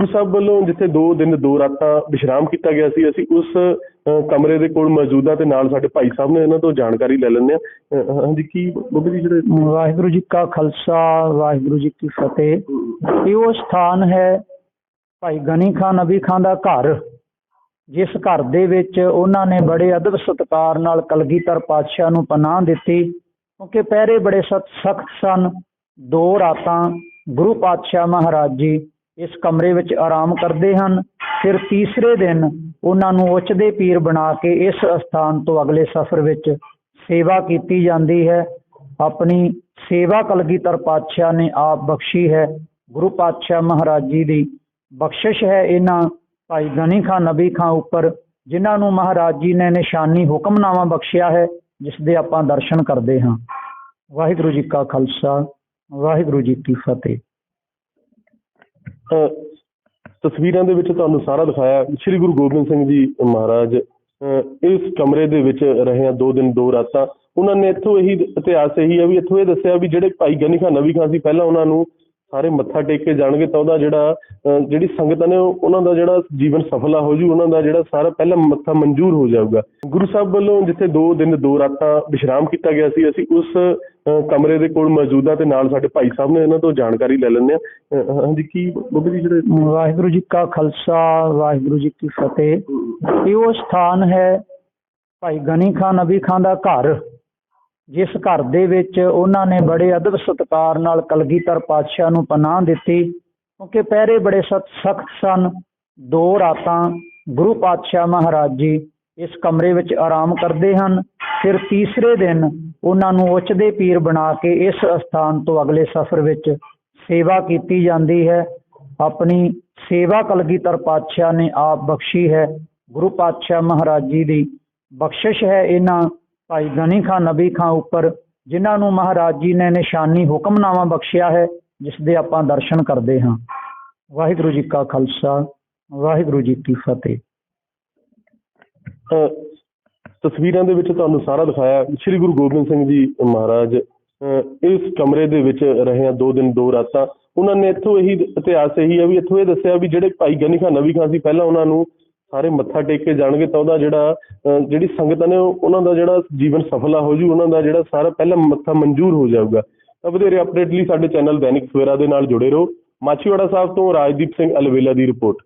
ਗੁਰੂ ਸਾਹਿਬ ਵੱਲੋਂ ਜਿੱਥੇ 2 ਦਿਨ 2 ਰਾਤਾਂ ਵਿਸ਼ਰਾਮ ਕੀਤਾ ਗਿਆ ਸੀ, ਅਸੀਂ ਉਸ ਕਮਰੇ ਦੇ ਕੋਲ ਮੌਜੂਦਾ ਤੇ ਨਾਲ ਸਾਡੇ ਭਾਈ ਸਾਹਿਬ ਨੇ ਇਹਨਾਂ ਤੋਂ ਜਾਣਕਾਰੀ ਲੈ ਲੈਂਦੇ ਆ ਹਾਂਜੀ, ਕੀ ਬੱਬੇ ਜੀ ਜਿਹੜੇ ਵਾਹਿਗੁਰੂ ਜੀ ਕਾ ਖਾਲਸਾ, ਵਾਹਿਗੁਰੂ ਜੀ ਕੀ ਫਤਿਹ। ਇਹ ਉਹ ਸਥਾਨ ਹੈ ਭਾਈ ਗਨੀ ਖਾਨ, ਨਬੀ ਖਾਨ ਦਾ ਘਰ, ਜਿਸ ਘਰ ਦੇ ਵਿੱਚ ਉਹਨਾਂ ਨੇ ਬੜੇ ਅਦਬ ਸਤਿਕਾਰ ਨਾਲ ਕਲਗੀਧਰ ਪਾਤਸ਼ਾਹ ਨੂੰ ਪਨਾਹ ਦਿੱਤੀ, ਕਿਉਂਕਿ ਪਹਿਰੇ ਬੜੇ ਸਖਤ ਸਨ। ਦੋ ਰਾਤਾਂ ਗੁਰੂ ਪਾਤਸ਼ਾਹ ਮਹਾਰਾਜ ਜੀ ਇਸ ਕਮਰੇ ਵਿੱਚ ਆਰਾਮ ਕਰਦੇ ਹਨ। ਫਿਰ ਤੀਸਰੇ ਦਿਨ ਉਹਨਾਂ ਨੂੰ ਉੱਚਦੇ ਪੀਰ ਬਣਾ ਕੇ ਇਸ ਸਥਾਨ ਤੋਂ ਅਗਲੇ ਸਫ਼ਰ ਵਿੱਚ ਸੇਵਾ ਕੀਤੀ ਜਾਂਦੀ ਹੈ। ਆਪਣੀ ਸੇਵਾ ਕਲਗੀਧਰ ਪਾਤਸ਼ਾਹ ਨੇ ਆਪ ਬਖਸ਼ੀ ਹੈ। ਗੁਰੂ ਪਾਤਸ਼ਾਹ ਮਹਾਰਾਜ ਜੀ ਦੀ ਬਖਸ਼ਿਸ਼ ਹੈ ਇਹਨਾਂ ਭਾਈ ਗਨੀ ਖਾਨ ਨਬੀ ਖਾਨ ਉੱਪਰ, ਜਿਨ੍ਹਾਂ ਨੂੰ ਮਹਾਰਾਜ ਜੀ ਨੇ ਨਿਸ਼ਾਨੀ ਹੁਕਮਨਾਮਾ ਬਖਸ਼ਿਆ ਹੈ, ਜਿਸ ਦੇ ਆਪਾਂ ਦਰਸ਼ਨ ਕਰਦੇ ਹਾਂ। ਵਾਹਿਗੁਰੂ ਜੀ ਕਾ ਖਾਲਸਾ, ਵਾਹਿਗੁਰੂ ਜੀ ਕੀ ਫਤਿਹ। ਤਸਵੀਰਾਂ ਦੇ ਵਿੱਚ ਤੁਹਾਨੂੰ ਸਾਰਾ ਦਿਖਾਇਆ ਸ੍ਰੀ ਗੁਰੂ ਗੋਬਿੰਦ ਸਿੰਘ ਜੀ ਮਹਾਰਾਜ ਅ, ਇਸ ਕਮਰੇ ਦੇ ਵਿੱਚ ਰਹੇ ਆ ਦੋ ਦਿਨ ਦੋ ਰਾਤਾਂ। ਉਹਨਾਂ ਨੇ ਇੱਥੋਂ ਇਹੀ ਇਤਿਹਾਸ ਇਹੀ ਆ ਵੀ ਇੱਥੋਂ ਇਹ ਦੱਸਿਆ ਵੀ ਜਿਹੜੇ ਭਾਈ ਗਨੀ ਖਾਨ ਨਵੀ ਖਾਨ ਸੀ ਪਹਿਲਾਂ ਉਹਨਾਂ ਨੂੰ ਸਾਰੇ ਮੱਥਾ ਟੇਕ ਕੇ ਜਾਣਗੇ ਤਾਂ ਉਹਦਾ ਜਿਹੜਾ ਜਿਹੜੀ ਸੰਗਤ ਨੇ, ਉਹਨਾਂ ਦਾ ਜਿਹੜਾ ਜੀਵਨ ਸਫਲਾ ਹੋ ਜੂ, ਉਹਨਾਂ ਦਾ ਜਿਹੜਾ ਸਾਰਾ ਪਹਿਲਾਂ ਮੱਥਾ ਮਨਜ਼ੂਰ ਹੋ ਜਾਊਗਾ। ਗੁਰੂ ਸਾਹਿਬ ਵੱਲੋਂ ਜਿੱਥੇ ਦੋ ਦਿਨ, ਦੋ ਰਾਤਾਂ ਵਿਸ਼ਰਾਮ ਕੀਤਾ ਗਿਆ ਸੀ, ਅਸੀਂ ਉਸ ਕਮਰੇ ਦੇ ਕੋਲ ਮੌਜੂਦਾ ਤੇ ਨਾਲ ਸਾਡੇ ਭਾਈ ਸਾਹਿਬ ਨੇ ਇਹਨਾਂ ਤੋਂ ਜਾਣਕਾਰੀ ਲੈ ਲੈਂਦੇ ਆ ਹਾਂਜੀ, ਕੀ ਬੱਬੇ ਜੀ ਜਿਹੜੇ ਵਾਹਿਗੁਰੂ ਜੀ ਕਾ ਖਾਲਸਾ, ਵਾਹਿਗੁਰੂ ਜੀ ਕੀ ਫਤਿਹ। ਇਹ ਉਹ ਸਥਾਨ ਹੈ ਭਾਈ ਗਨੀ ਖਾਨ ਨਬੀ ਖਾਨ ਦਾ ਘਰ। ਜਿਸ ਘਰ ਦੇ ਵਿੱਚ ਉਹਨਾਂ ਨੇ ਬੜੇ ਅਦਬ ਸਤਿਕਾਰ ਨਾਲ ਕਲਗੀਧਰ ਪਾਤਸ਼ਾਹ ਨੂੰ ਪਨਾਹ ਦਿੱਤੀ, ਕਿਉਂਕਿ ਪਹਿਰੇ ਬੜੇ ਸਖਤ ਸਨ। ਦੋ ਰਾਤਾਂ ਗੁਰੂ ਪਾਤਸ਼ਾਹ ਮਹਾਰਾਜ ਜੀ ਇਸ ਕਮਰੇ ਵਿੱਚ ਆਰਾਮ ਕਰਦੇ ਹਨ, ਫਿਰ ਤੀਸਰੇ ਦਿਨ ਉਹਨਾਂ ਨੂੰ ਉੱਚਦੇ ਪੀਰ ਬਣਾ ਕੇ ਇਸ ਸਥਾਨ ਤੋਂ ਅਗਲੇ ਸਫ਼ਰ ਵਿੱਚ ਸੇਵਾ ਕੀਤੀ ਜਾਂਦੀ ਹੈ। ਆਪਣੀ ਸੇਵਾ ਕਲਗੀਧਰ ਪਾਤਸ਼ਾਹ ਨੇ ਆਪ ਬਖਸ਼ੀ ਹੈ। ਗੁਰੂ ਪਾਤਸ਼ਾਹ ਮਹਾਰਾਜ ਜੀ ਦੀ ਬਖਸ਼ਿਸ਼ ਹੈ। ਇਹਨਾਂ ਭਾਈ ਗਨੀ ਖਾਂ ਨਬੀ ਖਾਂ ਉੱਪਰ ਜਿਨ੍ਹਾਂ ਨੂੰ ਮਹਾਰਾਜ ਜੀ ਨੇ ਨਿਸ਼ਾਨੀ ਹੁਕਮਨਾਮਾ ਬਖਸ਼ਿਆ ਹੈ ਜਿਸ ਦੇ ਆਪਾਂ ਦਰਸ਼ਨ ਕਰਦੇ ਹਾਂ। ਵਾਹਿਗੁਰੂ ਜੀ ਕਾ ਖਾਲਸਾ ਵਾਹਿਗੁਰੂ ਜੀ ਕੀ ਫਤਿਹ। ਅ, ਤਸਵੀਰਾਂ ਦੇ ਵਿੱਚ ਤੁਹਾਨੂੰ ਸਾਰਾ ਦਿਖਾਇਆ ਸ੍ਰੀ ਗੁਰੂ ਗੋਬਿੰਦ ਸਿੰਘ ਜੀ ਮਹਾਰਾਜ। ਅ, ਇਸ ਕਮਰੇ ਦੇ ਵਿੱਚ ਰਹੇ ਆ ਦੋ ਦਿਨ ਦੋ ਰਾਤਾਂ। ਉਹਨਾਂ ਨੇ ਇੱਥੋਂ ਇਹੀ ਇਤਿਹਾਸ ਇਹੀ ਹੈ ਵੀ ਇੱਥੋਂ ਇਹ ਦੱਸਿਆ ਵੀ ਜਿਹੜੇ ਭਾਈ ਗਨੀ ਖਾਨ ਨਵੀ ਖਾਨ ਸੀ ਪਹਿਲਾਂ ਉਹਨਾਂ ਨੂੰ ਸਾਰੇ ਮੱਥਾ ਟੇਕ ਕੇ ਜਾਣਗੇ ਤਾਂ ਉਹਦਾ ਜਿਹੜਾ ਅ, ਜਿਹੜੀ ਸੰਗਤਾਂ ਨੇ ਉਹਨਾਂ ਦਾ ਜਿਹੜਾ ਜੀਵਨ ਸਫਲਾ ਹੋ ਜੂ ਉਹਨਾਂ ਦਾ ਜਿਹੜਾ ਸਾਰਾ ਪਹਿਲਾਂ ਮੱਥਾ ਮਨਜ਼ੂਰ ਹੋ ਜਾਊਗਾ। ਤਾਂ ਵਧੇਰੇ ਅਪਡੇਟ ਲਈ ਸਾਡੇ ਚੈਨਲ ਦੈਨਿਕ ਸਵੇਰਾ ਦੇ ਨਾਲ ਜੁੜੇ ਰਹੋ। ਮਾਛੀਵਾੜਾ ਸਾਹਿਬ ਤੋਂ ਰਾਜਦੀਪ ਸਿੰਘ ਅਲਵੇਲਾ ਦੀ ਰਿਪੋਰਟ।